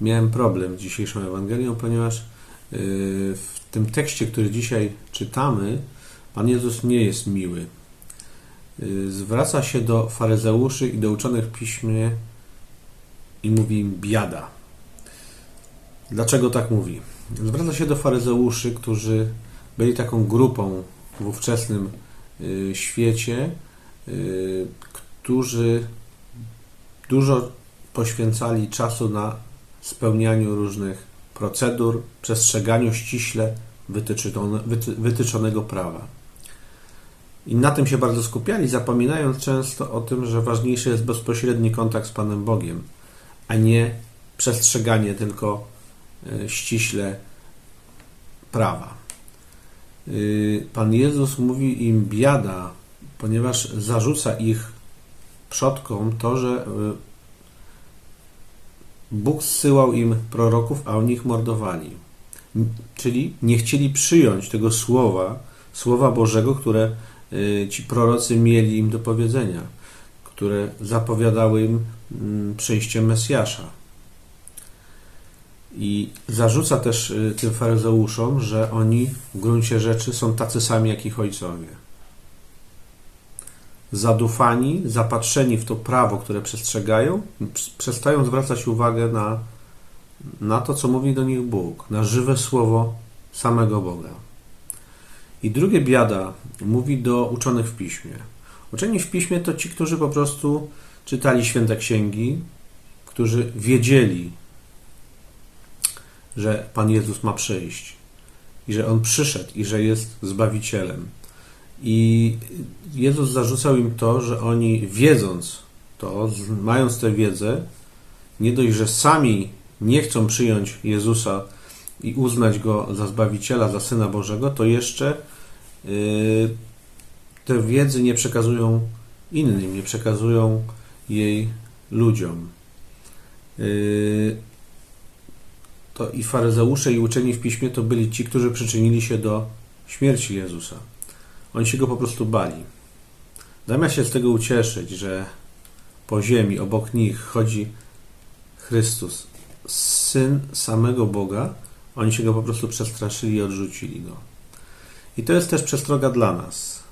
miałem problem z dzisiejszą Ewangelią, ponieważ y, w tym tekście, który dzisiaj czytamy, Pan Jezus nie jest miły. Y, Zwraca się do faryzeuszy i do uczonych w piśmie i mówi im biada. Dlaczego tak mówi? Zwraca się do faryzeuszy, którzy byli taką grupą w ówczesnym y, świecie, którzy dużo poświęcali czasu na spełnianiu różnych procedur, przestrzeganiu ściśle wytyczone, wyty, wytyczonego prawa. I na tym się bardzo skupiali, zapominając często o tym, że ważniejszy jest bezpośredni kontakt z Panem Bogiem, a nie przestrzeganie tylko e, ściśle prawa. Y, Pan Jezus mówi im biada, ponieważ zarzuca ich przodkom to, że y, Bóg zsyłał im proroków, a oni ich mordowali. Czyli nie chcieli przyjąć tego słowa, słowa Bożego, które y, ci prorocy mieli im do powiedzenia, które zapowiadały im mm, przyjście Mesjasza. I zarzuca też y, tym faryzeuszom, że oni w gruncie rzeczy są tacy sami jak ich ojcowie. Zadufani, zapatrzeni w to prawo, które przestrzegają, przestają zwracać uwagę na, na to, co mówi do nich Bóg, na żywe słowo samego Boga. I drugie biada mówi do uczonych w piśmie. Uczeni w piśmie to ci, którzy po prostu czytali święte księgi, którzy wiedzieli, że Pan Jezus ma przyjść i że On przyszedł i że jest Zbawicielem. I Jezus zarzucał im to, że oni wiedząc to, mając tę wiedzę, nie dość, że sami nie chcą przyjąć Jezusa i uznać Go za Zbawiciela, za Syna Bożego, to jeszcze yy, tę wiedzy nie przekazują innym, nie przekazują jej ludziom. Yy, to i faryzeusze, i uczeni w piśmie to byli ci, którzy przyczynili się do śmierci Jezusa. Oni się go po prostu bali. Zamiast się z tego ucieszyć, że po ziemi obok nich chodzi Chrystus, syn samego Boga, oni się go po prostu przestraszyli i odrzucili go. I to jest też przestroga dla nas,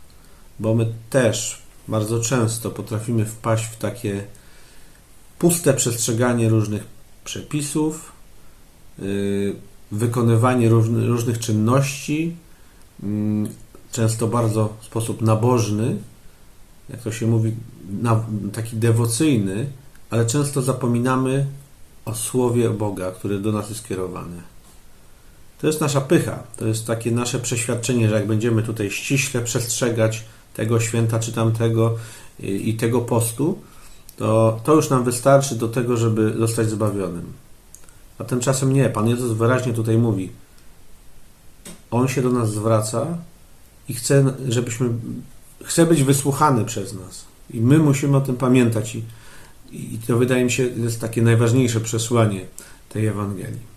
bo my też bardzo często potrafimy wpaść w takie puste przestrzeganie różnych przepisów, Y, wykonywanie różnych czynności, mm, często bardzo w sposób nabożny, jak to się mówi, taki dewocyjny, ale często zapominamy o słowie Boga, który do nas jest kierowany. To jest nasza pycha, to jest takie nasze przeświadczenie, że jak będziemy tutaj ściśle przestrzegać tego święta czy tamtego y, i tego postu, to to już nam wystarczy do tego, żeby zostać zbawionym. A tymczasem nie. Pan Jezus wyraźnie tutaj mówi. On się do nas zwraca i chce, żebyśmy, chce być wysłuchany przez nas. I my musimy o tym pamiętać. I, i to wydaje mi się jest takie najważniejsze przesłanie tej Ewangelii.